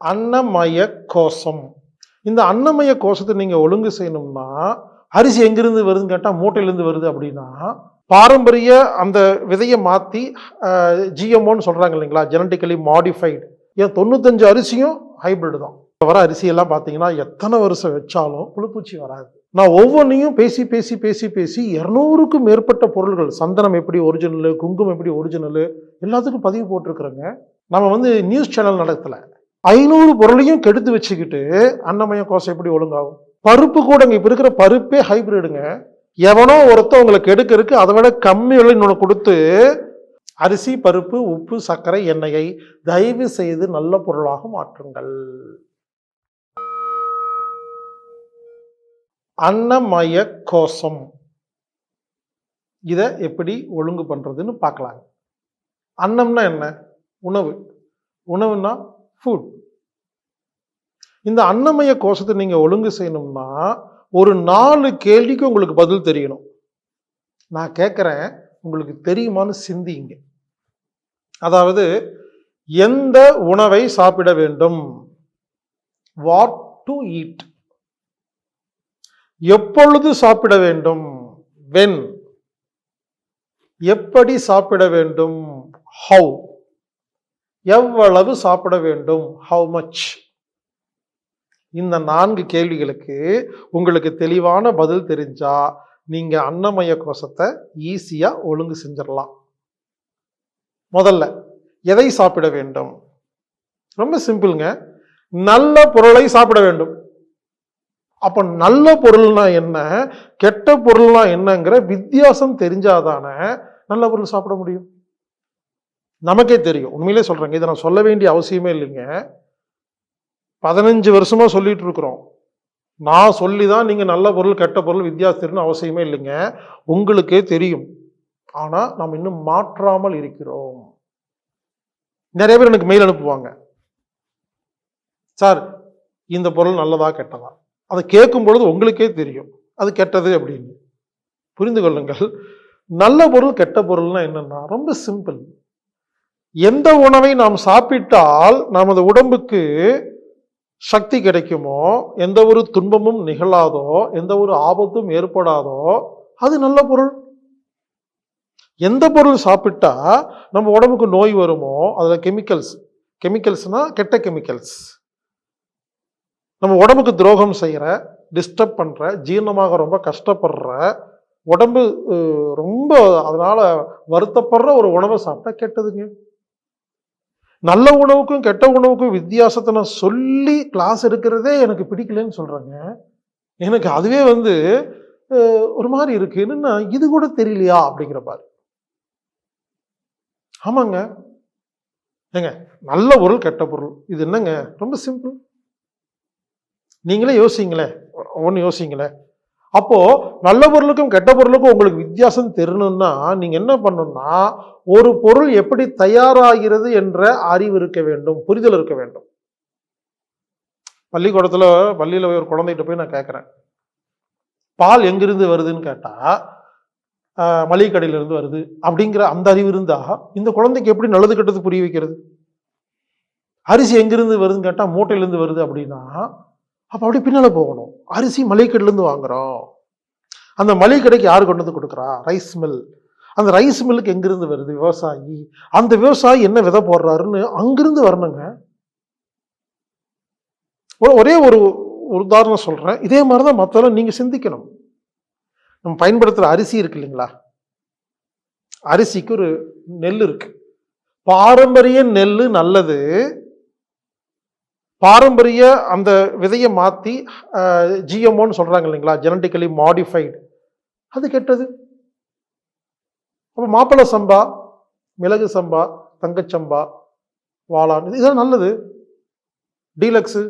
அன்னமய கோஷம் இந்த அன்னமய கோஷத்தை நீங்கள் ஒழுங்கு செய்யணும்னா அரிசி எங்கிருந்து வருதுன்னு கேட்டால் மூட்டையிலேருந்து வருது அப்படின்னா பாரம்பரிய அந்த விதையை மாற்றி ஜிஎம்ஓன்னு சொல்கிறாங்க இல்லைங்களா? ஜெனட்டிக்கலி மாடிஃபைடு ஏன் தொண்ணூத்தஞ்சு அரிசியும் ஹைபிரிட் தான். இப்போ வர அரிசியெல்லாம் பார்த்தீங்கன்னா எத்தனை வருஷம் வச்சாலும் புழுப்பூச்சி வராது. நான் ஒவ்வொன்றையும் பேசி பேசி பேசி பேசி இரநூறுக்கும் மேற்பட்ட பொருள்கள் சந்தனம் எப்படி ஒரிஜினலு குங்குமம் எப்படி ஒரிஜினலு எல்லாத்துக்கும் பதிவு போட்டிருக்கிறேங்க. நம்ம வந்து நியூஸ் சேனல் நடத்தலை. ஐநூறு பொருளையும் கெடுத்து வச்சுக்கிட்டு அன்னமய கோசம் எப்படி ஒழுங்காகும்? பருப்பு கூட இங்கே இப்போ இருக்கிற பருப்பே ஹைபிரிடுங்க எவனோ ஒருத்தன் உங்களை கெடுக்கிறதுக்கு அதை விட கம்மி விலை இன்னொன்று கொடுத்து அரிசி பருப்பு உப்பு சர்க்கரை எண்ணெயை தயவு செய்து நல்ல பொருளாக மாற்றுங்கள். அன்னமய கோஷம் இதை எப்படி ஒழுங்கு பண்ணுறதுன்னு பார்க்கலாங்க அன்னம்னா என்ன? உணவு. உணவுன்னா ஃபுட் இந்த அன்னமய கோஷத்தை நீங்கள் ஒழுங்கு செய்யணும்னா ஒரு நாலு கேள்விக்கு உங்களுக்கு பதில் தெரியணும். நான் கேட்குறேன் உங்களுக்கு தெரியுமான்னு சிந்திங்க. அதாவது எந்த உணவை சாப்பிட வேண்டும்? வாட் டு ஈட் எப்பொழுது சாப்பிட வேண்டும்? வென் எப்படி சாப்பிட வேண்டும்? ஹவு எவ்வளவு சாப்பிட வேண்டும்? ஹவு மச் இந்த நான்கு கேள்விகளுக்கு உங்களுக்கு தெளிவான பதில் தெரிஞ்சா நீங்க அன்னமய கோஷத்தை ஈஸியா ஒழுங்கு செஞ்சிடலாம். முதல்ல எதை சாப்பிட வேண்டும்? ரொம்ப சிம்பிள்ங்க. நல்ல பொருளை சாப்பிட வேண்டும். அப்ப நல்ல பொருள்னா என்ன? கெட்ட பொருள்னா என்னங்கிற வித்தியாசம் தெரிஞ்சாதானே நல்ல பொருள் சாப்பிட முடியும். நமக்கே தெரியும். உண்மையிலே சொல்கிறேங்க இதை நான் சொல்ல வேண்டிய அவசியமே இல்லைங்க. பதினஞ்சு வருஷமா சொல்லிட்டு இருக்கிறோம். நான் சொல்லி தான் நீங்கள் நல்ல பொருள் கெட்ட பொருள் வித்தியாசம் அவசியமே இல்லைங்க. உங்களுக்கே தெரியும். ஆனால் நாம் இன்னும் மாற்றாமல் இருக்கிறோம். நிறைய பேர் எனக்கு மெயில் அனுப்புவாங்க. சார் இந்த பொருள் நல்லதா கெட்டதா? அதை கேட்கும் பொழுது உங்களுக்கே தெரியும். அது கெட்டது அப்படின்னு. புரிந்து கொள்ளுங்கள். நல்ல பொருள் கெட்ட பொருள்னா என்னன்னா ரொம்ப சிம்பிள் எந்த உணவை நாம் சாப்பிட்டால் நமது உடம்புக்கு சக்தி கிடைக்குமோ எந்த ஒரு துன்பமும் நிகழாதோ எந்த ஒரு ஆபத்தும் ஏற்படாதோ அது நல்ல பொருள். எந்த பொருள் சாப்பிட்டா நம்ம உடம்புக்கு நோய் வருமோ அதில் கெமிக்கல்ஸ். கெமிக்கல்ஸ்னால் கெட்ட கெமிக்கல்ஸ். நம்ம உடம்புக்கு துரோகம் செய்கிற டிஸ்டர்ப் பண்ணுற ஜீரணமாக ரொம்ப கஷ்டப்படுற உடம்பு ரொம்ப அதனால் வருத்தப்படுற ஒரு உணவை சாப்பிட்டா கெட்டதுங்க. நல்ல உணவுக்கும் கெட்ட உணவுக்கும் வித்தியாசத்தை நான் சொல்லி கிளாஸ் எடுக்கிறதே எனக்கு பிடிக்கலன்னு சொல்கிறாங்க எனக்கு அதுவே வந்து ஒரு மாதிரி இருக்கு. என்னன்னா இது கூட தெரியலையா அப்படிங்கிறப்பாரு ஆமாங்க. ஏங்க நல்ல பொருள் கெட்ட பொருள். இது என்னங்க? ரொம்ப சிம்பிள் நீங்களே யோசிங்களேன். ஒன்று யோசிங்களேன். அப்போது நல்ல பொருளுக்கும் கெட்ட பொருளுக்கும் உங்களுக்கு வித்தியாசம் தெரியணும்னா நீங்கள் என்ன பண்ணணும்னா ஒரு பொருள் எப்படி தயாராகிறது என்ற அறிவு இருக்க வேண்டும் புரிதல் இருக்க வேண்டும். பள்ளிக்கூடத்தில் பள்ளியில் போய் ஒரு குழந்தைகிட்ட போய் நான் கேட்குறேன் பால் எங்கிருந்து வருதுன்னு கேட்டால் மளிகை கடையிலிருந்து வருது அப்படிங்கிற அந்த அறிவு இருந்தால் இந்த குழந்தைக்கு எப்படி நல்லது கெட்டது புரிய வைக்கிறது? அரிசி எங்கிருந்து வருதுன்னு கேட்டால் மூட்டையிலேருந்து வருது அப்படின்னா அப்போ அப்படி பின்னால் போகணும். அரிசி மளிகை வாங்குகிறோம் அந்த மளிகை கடைக்கு யார் கொண்டு வந்து கொடுக்குறா? ரைஸ் மில் அந்த ரைஸ் மில்லுக்கு எங்கேருந்து வருது விவசாயி? அந்த விவசாயி என்ன விதை போடுறாருன்னு அங்கிருந்து வரணுங்க. ஒரே ஒரு ஒரு உதாரணம் சொல்கிறேன் இதே மாதிரி தான் மற்றெல்லாம் நீங்கள் சிந்திக்கணும். நம்ம பயன்படுத்துகிற அரிசி இருக்கு இல்லைங்களா? அரிசிக்கு ஒரு நெல் இருக்குது பாரம்பரிய நெல் நல்லது. பாரம்பரிய அந்த விதையை மாற்றி ஜிஎம்ஓன்னு சொல்கிறாங்க இல்லைங்களா? ஜெனட்டிக்கலி மாடிஃபைடு அது கெட்டது. அப்போ மாப்பிள்ளை சம்பா மிளகு சம்பா தங்கச்சம்பா வாளான். இது இதெல்லாம் நல்லது. டீலக்ஸு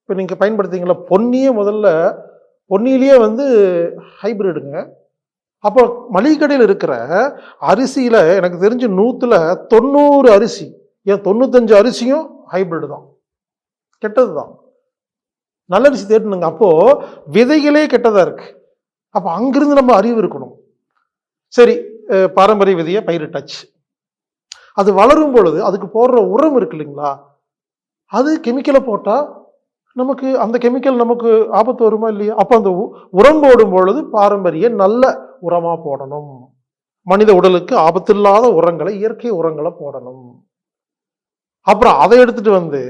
இப்போ நீங்கள் பயன்படுத்திங்களா பொன்னியே முதல்ல பொன்னியிலேயே வந்து ஹைபிரிடுங்க அப்போ மளிகை கடையில் இருக்கிற அரிசியில் எனக்கு தெரிஞ்சு நூற்றுல தொண்ணூறு அரிசி. ஏன் தொண்ணூத்தஞ்சு அரிசியும் ஹைபிரிட் தான். கெட்டது தான் நல்ல விஷயம் தேடணுங்க அப்போது விதைகளே கெட்டதாக இருக்குது அப்போ அங்கிருந்து நம்ம அறிவு இருக்கணும். சரி பாரம்பரிய விதையை பயிரிட்டாச்சு. அது வளரும் பொழுது அதுக்கு போடுற உரம் இருக்கு இல்லைங்களா? அது கெமிக்கலை போட்டால் நமக்கு அந்த கெமிக்கல் நமக்கு ஆபத்து வருமா இல்லையா? அப்போ அந்த உ- உரம் போடும் பொழுது பாரம்பரிய நல்ல உரமாக போடணும். மனித உடலுக்கு ஆபத்தில்லாத உரங்களை இயற்கை உரங்களை போடணும். அப்புறம் அதை எடுத்துட்டு வந்து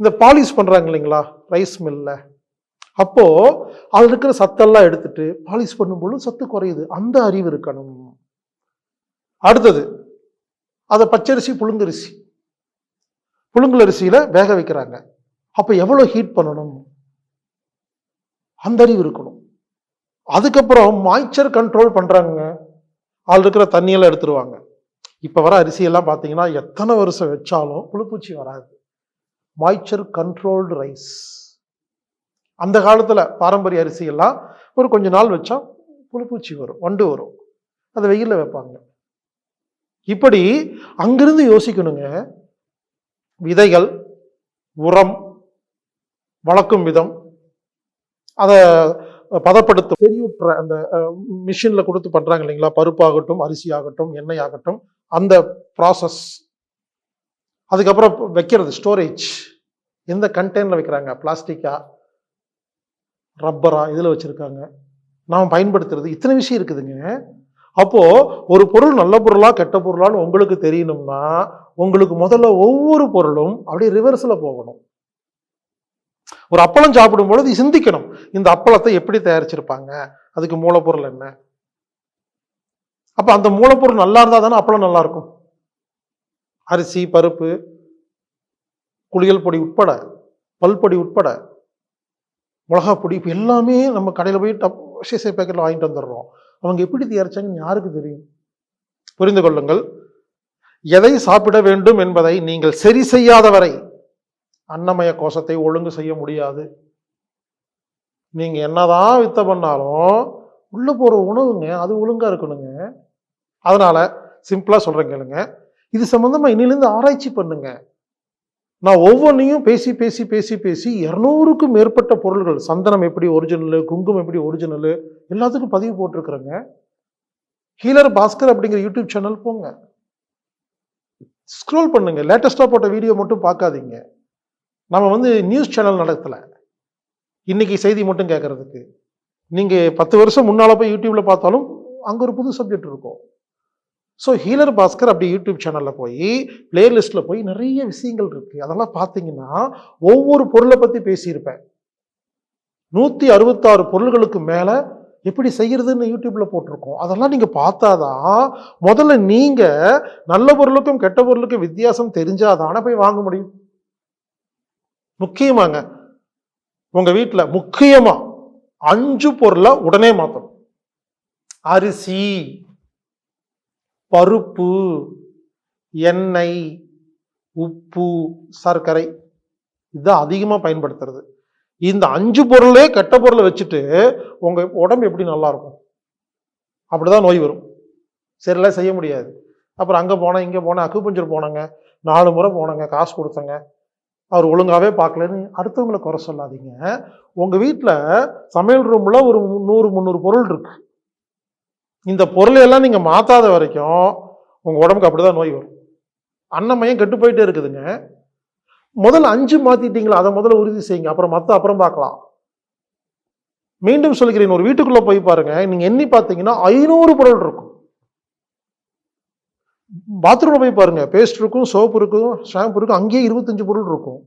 இந்த பாலிஷ் பண்ணுறாங்க இல்லைங்களா? ரைஸ் மில்லில் அப்போது அதில் இருக்கிற சத்தெல்லாம் எடுத்துட்டு பாலிஷ் பண்ணும்பொழுது சத்து குறையுது. அந்த அறிவு இருக்கணும். அடுத்தது அதை பச்சரிசி புழுங்கரிசி புழுங்கலரிசியில வேக வைக்கிறாங்க. அப்போ எவ்வளோ ஹீட் பண்ணணும்? அந்த அறிவு இருக்கணும். அதுக்கப்புறம் மாய்ச்சர் கண்ட்ரோல் பண்ணுறாங்க அதில் இருக்கிற தண்ணியெல்லாம் எடுத்துருவாங்க. இப்போ வர அரிசியெல்லாம் பார்த்தீங்கன்னா எத்தனை வருஷம் வச்சாலும் புழுப்பூச்சி வராது. மாய்ச்சர் கண்ட்ரோல்டு ரைஸ் அந்த காலத்தில் பாரம்பரிய அரிசியெல்லாம் ஒரு கொஞ்ச நாள் வச்சா புழுப்பூச்சி வரும் வண்டு வரும். அதை வெயிலில் வைப்பாங்க. இப்படி அங்கிருந்து யோசிக்கணுங்க. விதைகள் உரம் வளர்க்கும் விதம் அதை பதப்படுத்த பெரியுற்ற அந்த மிஷினில் கொடுத்து பண்ணுறாங்க இல்லைங்களா? பருப்பாகட்டும் அரிசி ஆகட்டும் எண்ணெய் ஆகட்டும் அந்த ப்ராசஸ் அதுக்கப்புறம் வைக்கிறது ஸ்டோரேஜ் எந்த கண்டெய்னரில் வைக்கிறாங்க? பிளாஸ்டிக்கா ரப்பரா இதில் வச்சுருக்காங்க? நாம் பயன்படுத்துறது. இத்தனை விஷயம் இருக்குதுங்க. அப்போது ஒரு பொருள் நல்ல பொருளாக கெட்ட பொருளான்னு உங்களுக்கு தெரியணும்னா உங்களுக்கு முதல்ல ஒவ்வொரு பொருளும் அப்படியே ரிவர்ஸில் போகணும். ஒரு அப்பளம் சாப்பிடும் பொழுது சிந்திக்கணும். இந்த அப்பளத்தை எப்படி தயாரிச்சிருப்பாங்க? அதுக்கு மூலப்பொருள் என்ன? அப்போ அந்த மூலப்பொருள் நல்லா இருந்தால் தானே அப்பளம் நல்லா இருக்கும்? அரிசி பருப்பு குளியல் பொடி உட்பட பல்பொடி உட்பட மிளகா பொடி இப்போ எல்லாமே நம்ம கடையில் போய் டப் சீசை பேக்கெட்டில் வாங்கிட்டு வந்துடுறோம். அவங்க எப்படி தயாரிச்சாங்கன்னு யாருக்கு தெரியும்? புரிந்து கொள்ளுங்கள். எதை சாப்பிட வேண்டும் என்பதை நீங்கள் சரி செய்யாத வரை அன்னமய கோஷத்தை ஒழுங்கு செய்ய முடியாது. நீங்கள் என்னதான் வித்த பண்ணாலும் உள்ளே போகிற உணவுங்க அது ஒழுங்காக இருக்கணுங்க. அதனால் சிம்பிளாக சொல்கிறேன் கேளுங்க. இது சம்மந்தமாக இன்னிலேருந்து ஆராய்ச்சி பண்ணுங்க. நான் ஒவ்வொன்றையும் பேசி பேசி பேசி பேசி இரநூறுக்கும் மேற்பட்ட பொருள்கள் சந்தனம் எப்படி ஒரிஜினலு குங்குமம் எப்படி ஒரிஜினலு எல்லாத்துக்கும் பதிவு போட்டிருக்கிறேங்க. ஹீலர் பாஸ்கர் அப்படிங்கிற யூடியூப் சேனல் போங்க. ஸ்க்ரோல் பண்ணுங்க. லேட்டஸ்ட்டாக போட்ட வீடியோ மட்டும் பார்க்காதீங்க. நம்ம வந்து நியூஸ் சேனல் நடத்தலை. இன்னைக்கு செய்தி மட்டும் கேட்கறதுக்கு நீங்கள் பத்து வருஷம் முன்னால் போய் யூடியூப்பில் பார்த்தாலும் அங்கே ஒரு புது சப்ஜெக்ட் இருக்கும். ஸோ ஹீலர் பாஸ்கர் அப்படி யூடியூப் சேனலில் போய் பிளேலிஸ்ட்டில் போய் நிறைய விஷயங்கள் இருக்குது அதெல்லாம் பார்த்தீங்கன்னா ஒவ்வொரு பொருளை பற்றி பேசியிருப்பேன். நூற்றி அறுபத்தாறு பொருள்களுக்கு மேலே எப்படி செய்கிறதுன்னு யூடியூப்பில் போட்டிருக்கோம். அதெல்லாம் நீங்கள் பார்த்தாதான் முதல்ல நீங்கள் நல்ல பொருளுக்கும் கெட்ட பொருளுக்கும் வித்தியாசம் தெரிஞ்சாதானே போய் வாங்க முடியும். முக்கியமாங்க உங்கள் வீட்டில் முக்கியமாக அஞ்சு பொருளை உடனே மாற்றணும் அரிசி பருப்பு எண்ணெய் உப்பு சர்க்கரை இதுதான் அதிகமாக பயன்படுத்துறது. இந்த அஞ்சு பொருளே கெட்ட பொருளை வச்சுட்டு உங்கள் உடம்பு எப்படி நல்லா இருக்கும் அப்படிதான் நோய் வரும். சரிலாம் செய்ய முடியாது. அப்புறம் அங்கே போனேன் இங்கே போனேன் அக்குபஞ்சர் போனாங்க நாலு முறை போனாங்க காசு கொடுத்தங்க. அவர் ஒழுங்காகவே பார்க்கலன்னு அடுத்தவங்களை குறை சொல்லாதீங்க. உங்கள் வீட்டில் சமையல் ரூமில் ஒரு நூறு முந்நூறு பொருள் இருக்குது இந்த பொருளை எல்லாம் நீங்கள் மாற்றாத வரைக்கும் உங்கள் உடம்புக்கு அப்படி தான் நோய் வரும். அன்னமயம் கெட்டு போயிட்டே இருக்குதுங்க. முதல்ல அஞ்சு மாற்றிட்டீங்களா அதை முதல்ல உறுதி செய்யுங்க. அப்புறம் மற்ற அப்புறம் பார்க்கலாம். மீண்டும் சொல்கிறேன் ஒரு வீட்டுக்குள்ளே போய் பாருங்க. நீங்கள் எண்ணி பார்த்தீங்கன்னா ஐநூறு பொருள் இருக்கும். பாத்ரூமில் போய் பாருங்க. பேஸ்ட் இருக்கும் சோப்பு இருக்கும் ஷாம்பு இருக்கும் அங்கேயே இருபத்தஞ்சு பொருள் இருக்கும்.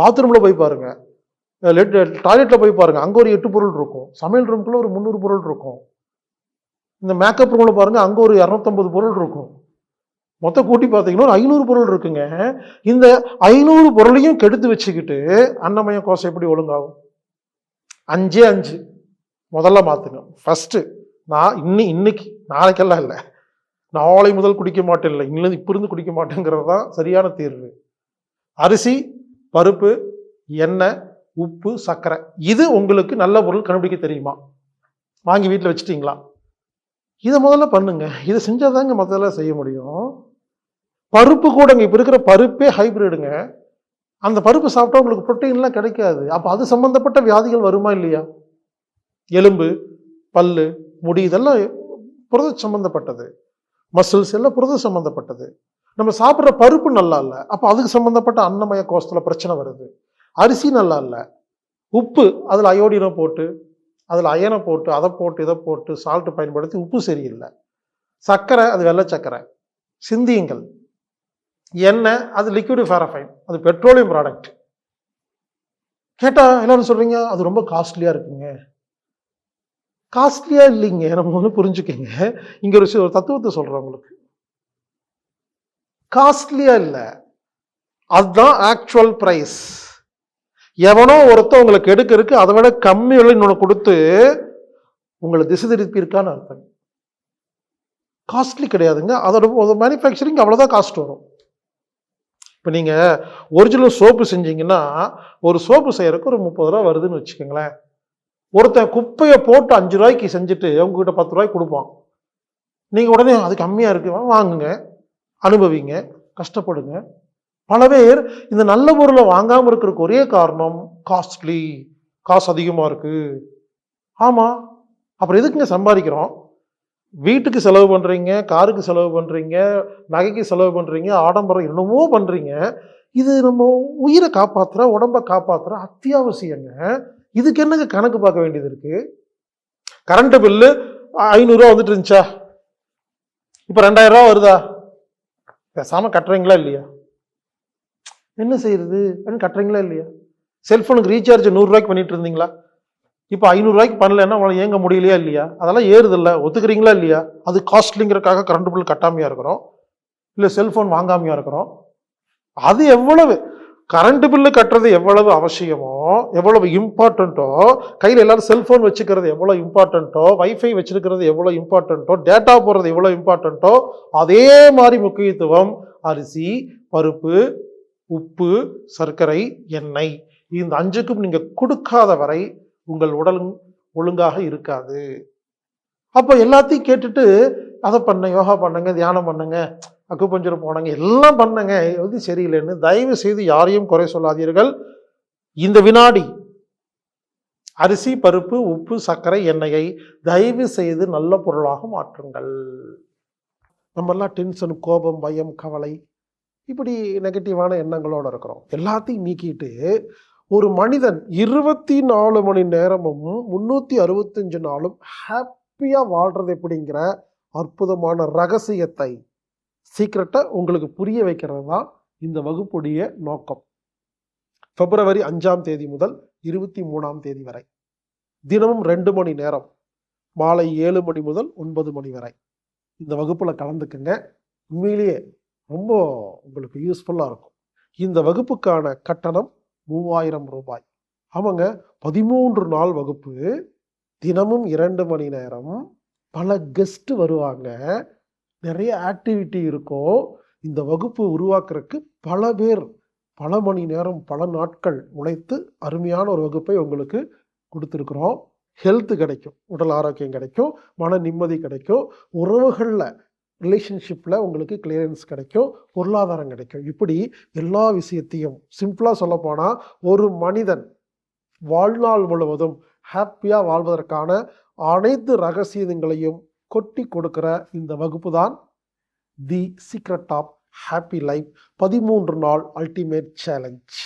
பாத்ரூமில் போய் பாருங்க. டாய்லெட்டில் போய் பாருங்க. அங்கே ஒரு எட்டு பொருள் இருக்கும். சமையல் ரூம்குள்ளே ஒரு முந்நூறு பொருள் இருக்கும். இந்த மேக்கப் ரூமில் பாருங்கள் அங்கே ஒரு இரநூத்தம்பது பொருள் இருக்கும். மொத்த கூட்டி பார்த்தீங்கன்னா ஒரு ஐநூறு பொருள் இருக்குங்க. இந்த ஐநூறு பொருளையும் கெடுத்து வச்சுக்கிட்டு அன்னமயம் கோஷம் எப்படி ஒழுங்காகும்? அஞ்சே அஞ்சு. முதல்ல மாற்றுங்க ஃபஸ்ட்டு நான் இன்னி இன்னைக்கு நாளைக்கெல்லாம் இல்லை. நாளை முதல் குடிக்க மாட்டேன் இல்லை. இன்னிலிருந்து இப்போ இருந்து குடிக்க மாட்டேங்கிறது தான் சரியான தீர்வு. அரிசி பருப்பு எண்ணெய் உப்பு சர்க்கரை. இது உங்களுக்கு நல்ல பொருள் கண்டுபிடிக்க தெரியுமா? வாங்கி வீட்டில் வச்சுட்டிங்களா? இதை முதல்ல பண்ணுங்க. இதை செஞ்சால் தாங்க முதல்ல செய்ய முடியும். பருப்பு கூடங்க இப்போ இருக்கிற பருப்பே ஹைபிரிடுங்க அந்த பருப்பு சாப்பிட்டா உங்களுக்கு புரோட்டீன்லாம் கிடைக்காது. அப்போ அது சம்மந்தப்பட்ட வியாதிகள் வருமா இல்லையா? எலும்பு பல் முடி இதெல்லாம் புரத சம்மந்தப்பட்டது மசில்ஸ் எல்லாம் புரத சம்மந்தப்பட்டது நம்ம சாப்பிட்ற பருப்பு நல்லா இல்லை. அப்போ அதுக்கு சம்மந்தப்பட்ட அன்னமய கோஷத்தில் பிரச்சனை வருது. அரிசி நல்லா இல்லை. உப்பு அதில் அயோடினம் போட்டு அதில் அயனை போட்டு அதை போட்டு இதை போட்டு சால்ட்டு பயன்படுத்தி உப்பு சரியில்லை. சர்க்கரை அது வெள்ளை சர்க்கரை. சிந்தியுங்கள். எண்ணெய் அது லிக்விட் ஃபேரஃபைன் அது பெட்ரோலியம் ப்ராடக்ட் கேட்டால் எல்லாரும் சொல்கிறீங்க அது ரொம்ப காஸ்ட்லியாக இருக்குங்க. காஸ்ட்லியாக இல்லைங்க. நம்ம வந்து புரிஞ்சுக்கோங்க. இங்கே ஒரு விஷயம், ஒரு தத்துவத்தை சொல்றேன் உங்களுக்கு. காஸ்ட்லியாக இல்லை. அதுதான் ஆக்சுவல் ப்ரைஸ் எவனோ ஒருத்தன் உங்களுக்கு எடுக்கிறதுக்கு அதை விட கம்மி விலை இன்னொன்று கொடுத்து உங்களை திசை திருப்பியிருக்கான்னு அர்த்தம். காஸ்ட்லி கிடையாதுங்க. அதோட மேனுஃபேக்சரிங் அவ்வளோதான் காஸ்ட் வரும். இப்போ நீங்கள் ஒரிஜினல் சோப்பு செஞ்சீங்கன்னா ஒரு சோப்பு செய்கிறக்கு ஒரு முப்பது ரூபா வருதுன்னு வச்சுக்கோங்களேன். ஒருத்தன் குப்பையை போட்டு அஞ்சு ரூபாய்க்கு செஞ்சுட்டு உங்ககிட்ட பத்து ரூபாய்க்கு கொடுப்பான். நீங்கள் உடனே அது கம்மியாக இருக்கு வாங்குங்க. அனுபவிங்க. கஷ்டப்படுங்க. பல பேர் இந்த நல்ல பொருளை வாங்காமல் இருக்கிறதுக்கு ஒரே காரணம் காஸ்ட்லி காசு அதிகமாக இருக்குது ஆமாம் அப்புறம் எதுக்குங்க சம்பாதிக்கிறோம்? வீட்டுக்கு செலவு பண்ணுறீங்க காருக்கு செலவு பண்ணுறீங்க நகைக்கு செலவு பண்ணுறீங்க ஆடம்பரம் என்னமோ பண்ணுறீங்க இது நம்ம உயிரை காப்பாற்றுற உடம்பை காப்பாற்றுற அத்தியாவசியங்க. இதுக்கு என்னங்க கணக்கு பார்க்க வேண்டியது இருக்குது கரண்ட்டு பில்லு ஐநூறுரூவா வந்துட்டு இருந்துச்சா? இப்போ ரெண்டாயிரம் ரூபா வருதா? பேசாமல் கட்டுறீங்களா இல்லையா? என்ன செய்யறது அப்படின்னு கட்டுறீங்களா இல்லையா? செல்ஃபோனுக்கு ரீசார்ஜ் நூறுரூவாய்க்கு பண்ணிட்டு இருந்தீங்களா? இப்போ ஐநூறுரூவாய்க்கு பண்ணலன்னா உங்களால் ஏங்க முடியலையா இல்லையா? அதெல்லாம் ஏறுதில்ல. ஒத்துக்கிறீங்களா இல்லையா? அது காஸ்ட்லிங்கிறக்காக கரண்ட் பில் கட்டாமையாக இருக்கிறோம். இல்லை செல்ஃபோன் வாங்காமையாக இருக்கிறோம். அது எவ்வளவு? கரண்ட் பில்லு கட்டுறது எவ்வளவு அவசியமோ எவ்வளவு இம்பார்ட்டண்ட்டோ கையில் எல்லாரும் செல்ஃபோன் வச்சுக்கிறது எவ்வளோ இம்பார்ட்டண்ட்டோ வைஃபை வச்சுருக்கிறது எவ்வளோ இம்பார்ட்டண்ட்டோ டேட்டா போடுறது எவ்வளோ இம்பார்ட்டண்ட்டோ அதே மாதிரி முக்கியத்துவம் அரிசி பருப்பு உப்பு சர்க்கரை எண்ணெய். இந்த அஞ்சுக்கும் நீங்க கொடுக்காத வரை உங்கள் உடல் ஒழுங்காக இருக்காது. அப்போ எல்லாத்தையும் கேட்டுட்டு அதை பண்ண யோகா பண்ணுங்க தியானம் பண்ணுங்க அக்குபஞ்சர் போனங்க எல்லாம் பண்ணுங்க இது சரியில்லைன்னு தயவு செய்து யாரையும் குறை சொல்லாதீர்கள். இந்த வினாடி அரிசி பருப்பு உப்பு சர்க்கரை எண்ணெயை தயவு செய்து நல்ல பொருளாக மாற்றுங்கள். நம்மெல்லாம் டென்ஷன் கோபம் பயம் கவலை இப்படி நெகட்டிவான எண்ணங்களோடு இருக்கிறோம். எல்லாத்தையும் நீக்கிட்டு ஒரு மனிதன் இருபத்தி நாலு மணி நேரமும் முந்நூற்றி அறுபத்தஞ்சு நாளும் ஹாப்பியாக வாழ்கிறது எப்படிங்கிற அற்புதமான ரகசியத்தை சீக்கிரட்டை உங்களுக்கு புரிய வைக்கிறது தான் இந்த வகுப்புடைய நோக்கம். பிப்ரவரி அஞ்சாம் தேதி முதல் இருபத்தி மூணாம் தேதி வரை. தினமும் ரெண்டு மணி நேரம். மாலை ஏழு மணி முதல் ஒன்பது மணி வரை. இந்த வகுப்பில் கலந்துக்குங்க. உண்மையிலேயே ரொம்ப உங்களுக்கு யூஸ்ஃபுல்லாக இருக்கும். இந்த வகுப்புக்கான கட்டணம் மூவாயிரம் ரூபாய். ஆமாங்க பதிமூன்று நாள் வகுப்பு தினமும் இரண்டு மணி நேரம் பல கெஸ்ட் வருவாங்க. நிறைய ஆக்டிவிட்டி இருக்கும். இந்த வகுப்பு உருவாக்குறதுக்கு பல பேர் பல மணி நேரம் பல நாட்கள் உழைத்து அருமையான ஒரு வகுப்பை உங்களுக்கு கொடுத்துருக்குறோம். ஹெல்த்து கிடைக்கும் உடல் ஆரோக்கியம் கிடைக்கும் மன நிம்மதி கிடைக்கும். உறவுகளில் ரிலேஷன்ஷிப்பில் உங்களுக்கு கிளியரன்ஸ் கிடைக்கும் பொருளாதாரம் கிடைக்கும். இப்படி எல்லா விஷயத்தையும் சிம்பிளாக சொல்லப்போனால் ஒரு மனிதன் வாழ்நாள் முழுவதும் ஹாப்பியாக வாழ்வதற்கான அனைத்து ரகசியங்களையும் கொட்டி கொடுக்கிற இந்த வகுப்பு தான் the secret of happy life பதிமூன்று நாள் அல்டிமேட் சேலஞ்ச்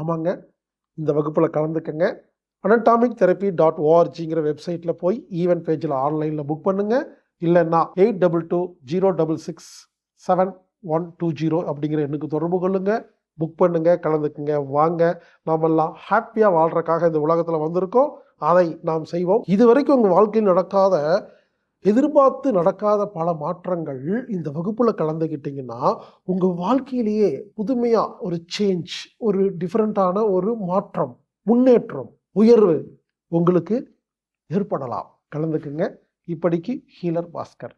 ஆமாங்க. இந்த வகுப்பில் கலந்துக்கங்க. அனட்டாமிக் தெரப்பி டாட் ஓஆர்ஜிங்கிற வெப்சைட்டில் போய் ஈவென்ட் பேஜில் ஆன்லைனில் புக் பண்ணுங்கள் இல்லைன்னா eight double two zero double six seven one two zero அப்படிங்கிற எண்ணுக்கு தொடர்பு கொள்ளுங்க புக் பண்ணுங்க கலந்துக்குங்க வாங்க. நாமெல்லாம் ஹாப்பியாக வாழ்றதுக்காக இந்த உலகத்தில் வந்திருக்கோம். அதை நாம் செய்வோம். இது வரைக்கும் உங்கள் வாழ்க்கையில் நடக்காத எதிர்பார்த்து நடக்காத பல மாற்றங்கள் இந்த வகுப்பில் கலந்துக்கிட்டிங்கன்னா உங்கள் வாழ்க்கையிலேயே புதுமையாக ஒரு சேஞ்ச் ஒரு டிஃப்ரெண்ட்டான ஒரு மாற்றம் முன்னேற்றம் உயர்வு உங்களுக்கு ஏற்படலாம். கலந்துக்குங்க. இப்படிக்கு ஹீலர் பாஸ்கர்.